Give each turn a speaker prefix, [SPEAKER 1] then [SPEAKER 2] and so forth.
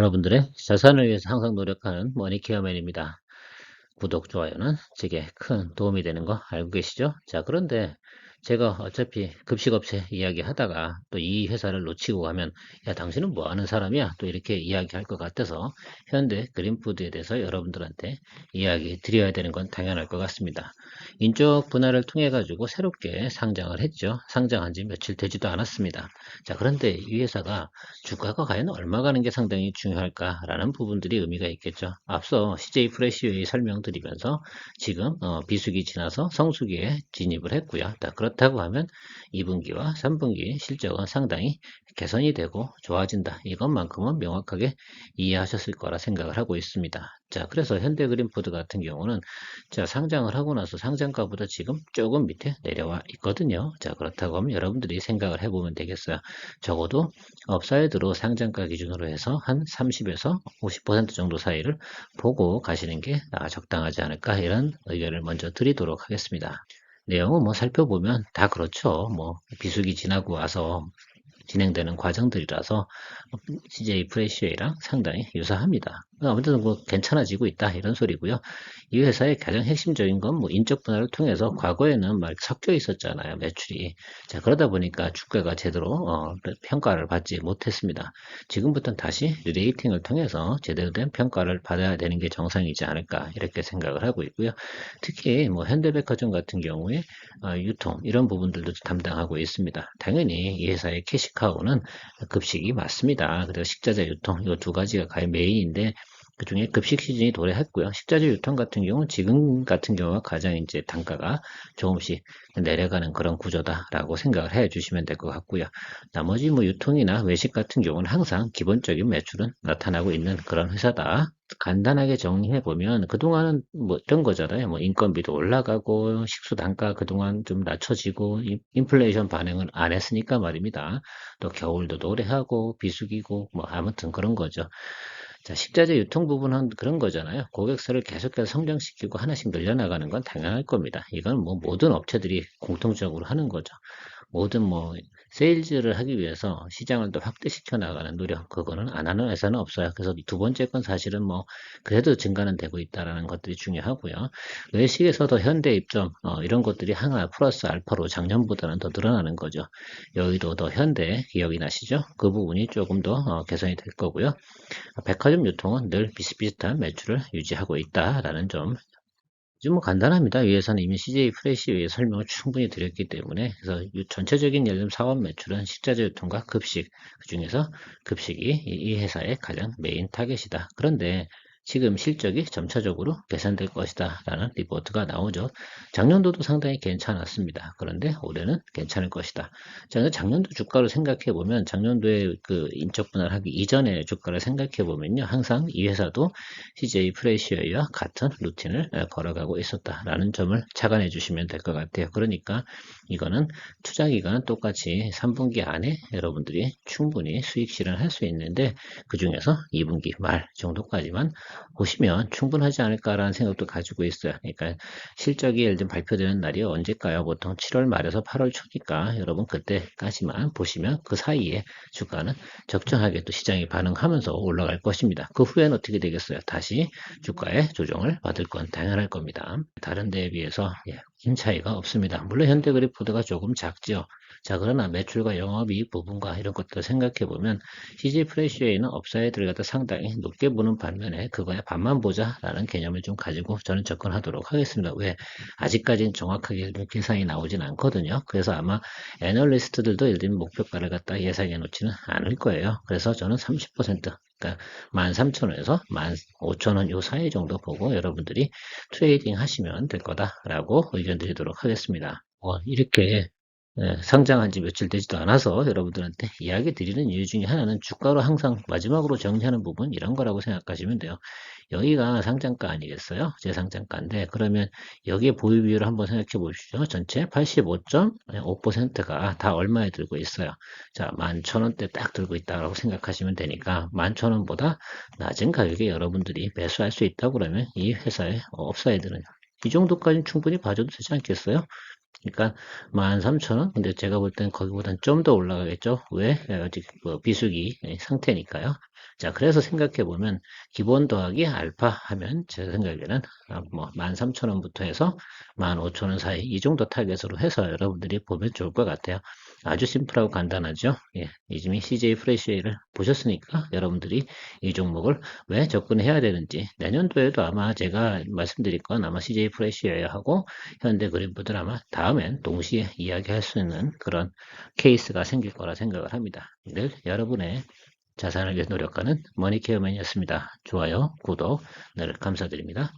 [SPEAKER 1] 여러분들의 자산을 위해서 항상 노력하는 머니케어맨입니다. 구독, 좋아요는 제게 큰 도움이 되는 거 알고 계시죠? 자, 그런데 제가 어차피 급식업체 이야기 하다가 또 이 회사를 놓치고 가면 야 당신은 뭐 하는 사람이야 또 이렇게 이야기할 것 같아서 현대 그린푸드에 대해서 여러분들한테 이야기 드려야 되는 건 당연할 것 같습니다. 인적 분할을 통해 가지고 새롭게 상장을 했죠. 상장한 지 며칠 되지도 않았습니다. 자 그런데 이 회사가 주가가 과연 얼마 가는 게 상당히 중요할까라는 부분들이 의미가 있겠죠. 앞서 CJ 프레시웨이 설명드리면서 지금 어, 비수기 지나서 성수기에 진입을 했고요. 자, 그 렇다고 하면 2분기와 3분기 실적은 상당히 개선이 되고 좋아진다. 이것만큼은 명확하게 이해하셨을 거라 생각을 하고 있습니다. 자, 그래서 현대그린푸드 같은 경우는 자, 상장을 하고 나서 상장가보다 지금 조금 밑에 내려와 있거든요. 자, 그렇다고 하면 여러분들이 생각을 해보면 되겠어요. 적어도 업사이드로 상장가 기준으로 해서 한 30에서 50% 정도 사이를 보고 가시는 게 적당하지 않을까 이런 의견을 먼저 드리도록 하겠습니다. 내용은 뭐 살펴보면 다 그렇죠. 뭐 비수기 지나고 와서 진행되는 과정들이라서 CJ 프레시웨이랑 상당히 유사합니다. 아무튼 뭐 괜찮아지고 있다 이런 소리고요. 이 회사의 가장 핵심적인 건 뭐 인적 분할을 통해서 과거에는 막 섞여 있었잖아요 매출이. 자 그러다 보니까 주가가 제대로 어, 평가를 받지 못했습니다. 지금부터는 다시 리레이팅을 통해서 제대로 된 평가를 받아야 되는 게 정상이지 않을까 이렇게 생각을 하고 있고요. 특히 뭐 현대백화점 같은 경우에 어, 유통 이런 부분들도 담당하고 있습니다. 당연히 이 회사의 캐시카우는 급식이 맞습니다. 그래서 식자재 유통 이 두 가지가 가장 메인인데 그 중에 급식 시즌이 도래했고요. 식자재 유통 같은 경우는 지금 같은 경우가 가장 이제 단가가 조금씩 내려가는 그런 구조다라고 생각을 해 주시면 될 것 같고요. 나머지 뭐 유통이나 외식 같은 경우는 항상 기본적인 매출은 나타나고 있는 그런 회사다. 간단하게 정리해 보면 그동안은 뭐 이런 거잖아요. 뭐 인건비도 올라가고 식수 단가 그동안 좀 낮춰지고 인플레이션 반응을 안 했으니까 말입니다. 또 겨울도 노래하고 비수기고 뭐 아무튼 그런 거죠. 자, 식자재 유통 부분은 그런 거잖아요. 고객수를 계속해서 성장시키고 하나씩 늘려나가는 건 당연할 겁니다. 이건 뭐 모든 업체들이 공통적으로 하는 거죠. 모든 뭐 세일즈를 하기 위해서 시장을 더 확대시켜 나가는 노력 그거는 안 하는 회사는 없어요. 그래서 두 번째 건 사실은 뭐 그래도 증가는 되고 있다라는 것들이 중요하고요. 외식에서도 현대 입점 어, 이런 것들이 하나 플러스 알파로 작년보다는 더 늘어나는 거죠. 여의도 더 현대 기억이 나시죠? 그 부분이 조금 더 어, 개선이 될 거고요. 백화점 유통은 늘 비슷비슷한 매출을 유지하고 있다라는 점 지금 뭐 간단합니다. 위에서는 이미 CJ 프레시에 설명을 충분히 드렸기 때문에 그래서 전체적인 들면 사업 매출은 식자재 유통과 급식 그 중에서 급식이 이 회사의 가장 메인 타겟이다. 그런데 지금 실적이 점차적으로 개선될 것이다 라는 리포트가 나오죠. 작년도도 상당히 괜찮았습니다. 그런데 올해는 괜찮을 것이다. 자, 작년도 주가를 생각해 보면 작년도에 그 인적 분할하기 이전의 주가를 생각해 보면요. 항상 이 회사도 CJ 프레시어와 같은 루틴을 걸어가고 있었다라는 점을 착안해 주시면 될 것 같아요. 그러니까 이거는 투자 기간은 똑같이 3분기 안에 여러분들이 충분히 수익 실현할 수 있는데 그 중에서 2분기 말 정도까지만 보시면 충분하지 않을까라는 생각도 가지고 있어요. 그러니까 실적이 예를 들면 발표되는 날이 언제일까요? 보통 7월 말에서 8월 초니까 여러분 그때까지만 보시면 그 사이에 주가는 적정하게 또 시장이 반응하면서 올라갈 것입니다. 그 후에는 어떻게 되겠어요? 다시 주가의 조정을 받을 건 당연할 겁니다. 다른 데에 비해서 예, 큰 차이가 없습니다. 물론 현대그리푸드가 조금 작죠. 자, 그러나 매출과 영업이익 부분과 이런 것들을 생각해 보면 CG 프레시에는 업사이드를 갖다 상당히 높게 보는 반면에 그거에 반만 보자라는 개념을 좀 가지고 저는 접근하도록 하겠습니다. 왜? 아직까지는 정확하게 계산이 나오진 않거든요. 그래서 아마 애널리스트들도 예를 들면 목표가를 갖다 예상해 놓지는 않을 거예요. 그래서 저는 30% 그러니까 13,000원에서 15,000원 요 사이 정도 보고 여러분들이 트레이딩 하시면 될 거다라고 의견 드리도록 하겠습니다. 어, 이렇게 예, 상장한 지 며칠 되지도 않아서 여러분들한테 이야기 드리는 이유 중에 하나는 주가로 항상 마지막으로 정리하는 부분 이런 거라고 생각하시면 돼요. 여기가 상장가 아니겠어요? 제 상장가인데 그러면 여기에 보유 비율을 한번 생각해 보십시오. 전체 85.5%가 다 얼마에 들고 있어요. 자, 11,000원대 딱 들고 있다고 생각하시면 되니까 11,000원보다 낮은 가격에 여러분들이 매수할 수 있다고 그러면 이 회사의 업사이드는 이 정도까지는 충분히 봐줘도 되지 않겠어요? 그러니까 13,000원? 근데 제가 볼 땐 거기보단 좀 더 올라가겠죠? 왜? 아직 뭐 비수기 상태니까요. 자, 그래서 생각해 보면 기본 더하기 알파 하면 제 생각에는 아, 뭐 13,000원부터 해서 15,000원 사이 이 정도 타겟으로 해서 여러분들이 보면 좋을 것 같아요. 아주 심플하고 간단하죠. 예, 이즈미 CJ 프레시를 보셨으니까 여러분들이 이 종목을 왜 접근해야 되는지 내년도에도 아마 제가 말씀드릴 건 아마 CJ 프레시어야 하고 현대 그린푸드 아마 다음엔 동시에 이야기할 수 있는 그런 케이스가 생길 거라 생각을 합니다. 늘 여러분의 자산을 위해 노력하는 머니케어맨이었습니다. 좋아요, 구독 늘 감사드립니다.